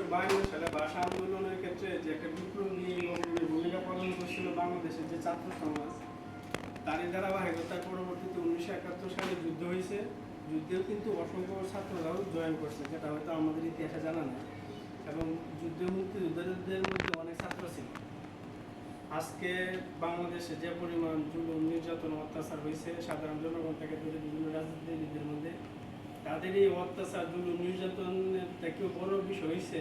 উনিশশো বায়ান্ন সালে ভাষা আন্দোলনের ক্ষেত্রে যে একটা বিপ্লব নিয়ে ভূমিকা পালন করছিল বাংলাদেশের যে ছাত্র সমাজ, তারই ধারাবাহিকতার পরবর্তীতে উনিশশো একাত্তর সালে যুদ্ধ হয়েছে। যুদ্ধেও কিন্তু অসংখ্য ছাত্ররাও জয়েন করছে, যেটা হয়তো আমাদের ইতিহাসে জানা নেই। এবং যুদ্ধে মুক্তিযোদ্ধাদের মধ্যে অনেক ছাত্র ছিল। আজকে বাংলাদেশে যে পরিমাণ জুলুম নির্যাতন, অত্যাচার হয়েছে, সাধারণ জনগণ থেকে ধরে বিভিন্ন রাজনীতিবিদদের মধ্যে তাদের এই অত্যাচার, জুলুম, নির্যাতনের থেকেও বড় বিষয় হয়েছে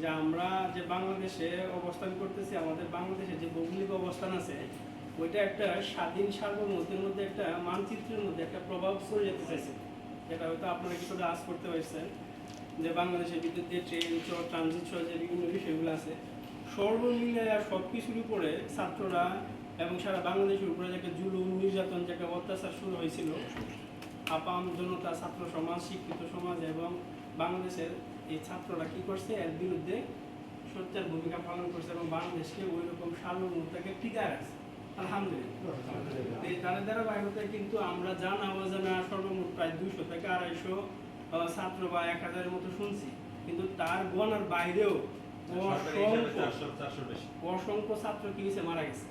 যে আমরা যে বাংলাদেশে অবস্থান করতেছি, আমাদের বাংলাদেশে যে ভৌগোলিক অবস্থান আছে, ওইটা একটা স্বাধীন সার্বভৌমত্বের মধ্যে একটা মানচিত্রের মধ্যে একটা প্রভাব পড়ে যেতে চাইছে। যেটা হয়তো আপনারা কিছুটা আজ করতে পারছেন যে বাংলাদেশের ভিতর দিয়ে ট্রেন, চর, ট্রানজিট সহ যে বিভিন্ন বিষয়গুলো আছে সর্বমিলে আর সব কিছুর উপরে ছাত্ররা এবং সারা বাংলাদেশের উপরে যে একটা জুলুম, নির্যাতন, যে একটা অত্যাচার শুরু হয়েছিল আপাম জনতা ছাত্র সমাজ শিক্ষিত সমাজ এবং বাংলাদেশের এই ছাত্ররা কি করছে? এর বিরুদ্ধে সোচ্চার ভূমিকা পালন করছে এবং বাংলাদেশকে ওই রকম সার্বভৌমতাকে টিকায় রাখছে। আলহামদুলিল্লাহ। এই তাদের ধারাবাহিকতায় কিন্তু আমরা জানা অজানা সর্বমোট প্রায় দুইশো থেকে আড়াইশো ছাত্র বা এক হাজারের মতো শুনছি। কিন্তু তার গণার বাইরেও অসংখ্য অসংখ্য ছাত্র কি হয়েছে? মারা গেছে।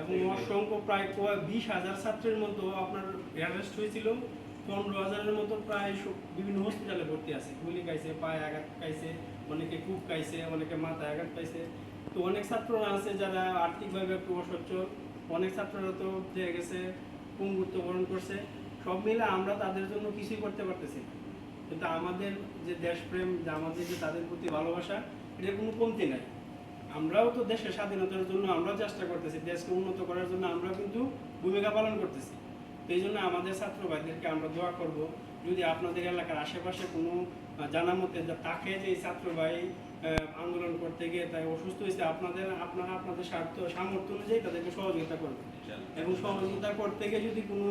এবং অসংখ্য প্রায় বিশ হাজার ছাত্রের মতো আপনার অ্যারেস্ট হয়েছিল। পনেরো হাজারের মতো প্রায় বিভিন্ন হসপিটালে ভর্তি আছে। গুলি খাইছে, পায়ে আঘাত খাইছে, অনেকে কূপ খাইছে, অনেকে মাথায় আঘাত তো অনেক ছাত্ররা আছে যারা আর্থিকভাবে একটু অসচ্ছল অনেক ছাত্ররা তো গেছে করছে। সব মিলে আমরা তাদের জন্য কিছুই করতে পারতেছি কিন্তু আমাদের যে দেশপ্রেম, যে আমাদের যে তাদের প্রতি ভালোবাসা, এটা কোনো কমতি নাই। আমরাও তো দেশের স্বাধীনতার জন্য আমরাও চেষ্টা করতেছি, দেশকে উন্নত করার জন্য আমরা কিন্তু ভূমিকা পালন করতেছি। তো এই জন্য আমাদের ছাত্র ভাইদেরকে আমরা দোয়া করব যদি আপনাদের এলাকার আশেপাশে কোনো জানা মতে যে তাকে যে ছাত্র ভাই আন্দোলন করতে গিয়ে তাই অসুস্থ হয়েছে আপনাদের আপনারা আপনাদের স্বার্থ সামর্থ্য অনুযায়ী তাদেরকে সহযোগিতা করবেন এবং সহযোগিতা করতে গিয়ে যদি কোনো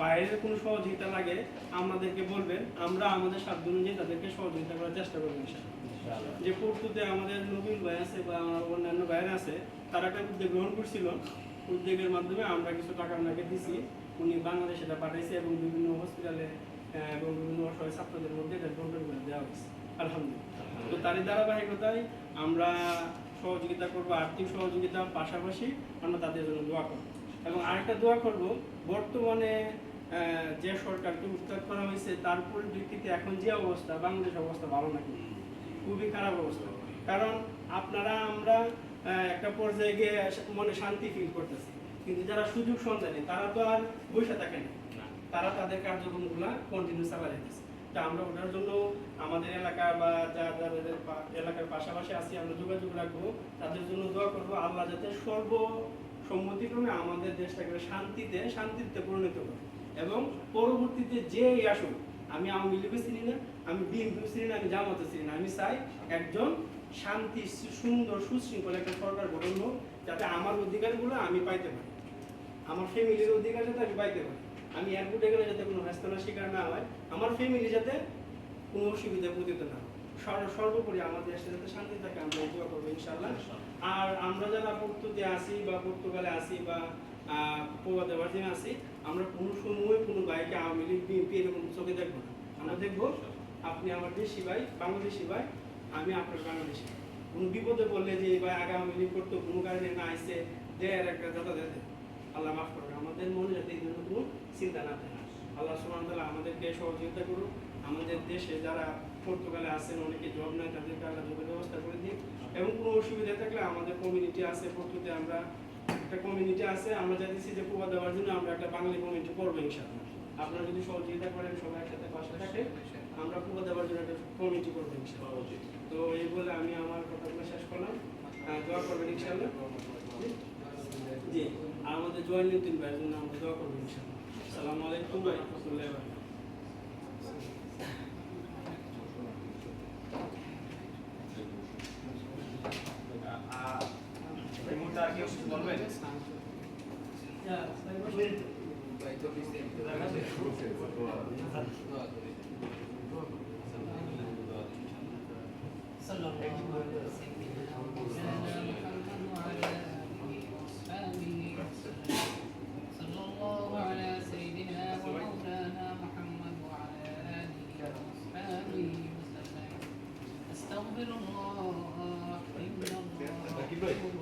বাইরের কোনো সহযোগিতা লাগে আমাদেরকে বলবেন আমরা আমাদের সাধ্য অনুযায়ী তাদেরকে সহযোগিতা করার চেষ্টা করব। যে পড়তুতে আমাদের নবীন ভাই আছে বা অন্যান্য ভাইরা আছে তারা একটা উদ্যোগ গ্রহণ করছিল। উদ্যোগের মাধ্যমে আমরা কিছু টাকা ওনাকে দিছি। উনি বাংলাদেশে এটা পাঠাইছে এবং বিভিন্ন হসপিটালে এবং বিভিন্ন অসহায় ছাত্রদের মধ্যে এটা বন্টন করে দেওয়া হয়েছে। আলহামদুলিল্লাহ। তো তারই ধারাবাহিকতায় আমরা সহযোগিতা করব, আর্থিক সহযোগিতা পাশাপাশি আমরা তাদের জন্য দোয়া করব। এবং আরেকটা দোয়া করব, বর্তমানে যে সরকারকে উত্তাপ করা হয়েছে, তার পরিপ্রেক্ষিতে এখন যে অবস্থা বাংলাদেশ অবস্থা ভালো না কিন্তু খুবই খারাপ অবস্থা। কারণ আপনারা আমরা একটা পর্যায়ে গিয়ে মনে শান্তি ফিল করতেছি। কিন্তু যারা সুযোগ তারা তো আর বসে থাকে না। তারা তাদের কার্যক্রমগুলো কন্টিনিউ যেতেছে তা আমরা ওটার জন্য আমাদের এলাকা বা যা যাদের এলাকার পাশাপাশি আছি, আমরা যোগাযোগ রাখব। তাদের জন্য দোয়া আল্লাহ যাতে আমাদের দেশটাকে শান্তিতে শান্তিতে পরিণত করে। এবং পরবর্তীতে যে আসুক, আমি আওয়ামী লীগও চিনি না, আমি বিএনপিও চিনি না, আমি জামাতও চিনি না, আমি চাই একজন শান্তি সুন্দর, সুশৃঙ্খল একটা সরকার গঠন হোক, যাতে আমার অধিকারগুলো আমি পাইতে পারি। আমার ফ্যামিলির অধিকার যাতে আমি পাইতে পারি। আমি এয়ারপোর্টে গেলে যাতে কোনো ব্যস্তনার শিকার না হয় আমার ফ্যামিলি যাতে কোনো অসুবিধা পতিত না হয়। সর্বোপরি আমাদের দেশে যাতে শান্তি থাকে আমরা এই দোয়া করব ইনশাল্লাহ আর আমরা যারা পর্তুতে আসি বা পর্তুগালে আসি বা প্রবাদে ভার্জিনে আসি আমরা কোনো সময় কোনো বাইকে আওয়ামী লীগ বিএনপি এরকম চোখে দেখব না। আমরা দেখব আপনি আমার দেশি ভাই বাংলাদেশি ভাই আমি আপনার বাংলাদেশি। কোনো বিপদে পড়লে যে ভাই আগে আওয়ামী লীগ করতো কোনো কারণে না আইসে দেয় একটা দাদা দেয় আল্লাহ মাফ করবে। আমাদের মনে যাতে এই ধরনের কোনো চিন্তা না থাকে। আল্লাহ সুবহান তাআলা আমাদেরকে সহযোগিতা করুন আমাদের দেশে যারা পর্তুগালে আছেন অনেকে জব নাই তাদেরকে আল্লাহ জবের ব্যবস্থা করে দিন এবং কোনো অসুবিধা থাকলে আমাদের কমিউনিটি আছে পর্তুতে আমরা একটা কমিউনিটি আছে আমরা চাইতেছি যে প্রবাদ দেওয়ার জন্য আমরা একটা বাঙালি কমিউনিটি করব ইনশাআল্লাহ। আপনারা যদি সহযোগিতা করেন সবাই একসাথে পাশে থাকে আমরা প্রবাদ দেওয়ার জন্য একটা কমিটি করব ইনশাআল্লাহ। তো এই বলে আমি আমার কথাগুলো শেষ করলাম। দোয়া করবেন ইনশাআল্লাহ। জি আর আমাদের জয়নুদ্দিন ভাইয়ের জন্য আমরা দোয়া করব ইনশাআল্লাহ আসসালামু আলাইকুম ওয়া রাহমাতুল্লাহি ওয়া বারাকাতুহু Aquí lo hay.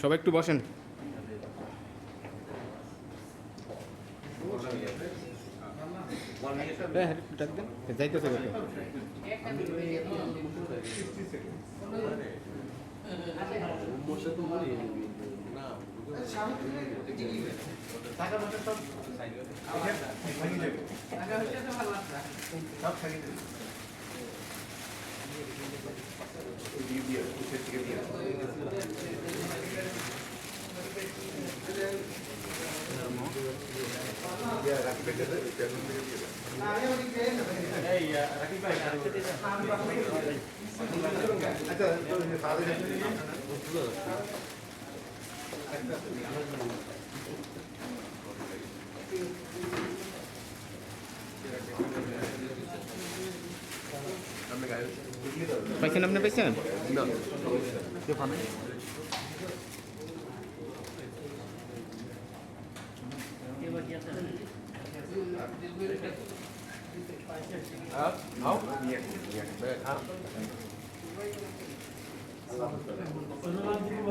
সবাই একটু বসেন। হ্যাঁ হ্যাঁ একটু ডাক দেন যাইতেছে কোথাও পাইছেন আপনি পাইছেন ধন্যবাদ দিদি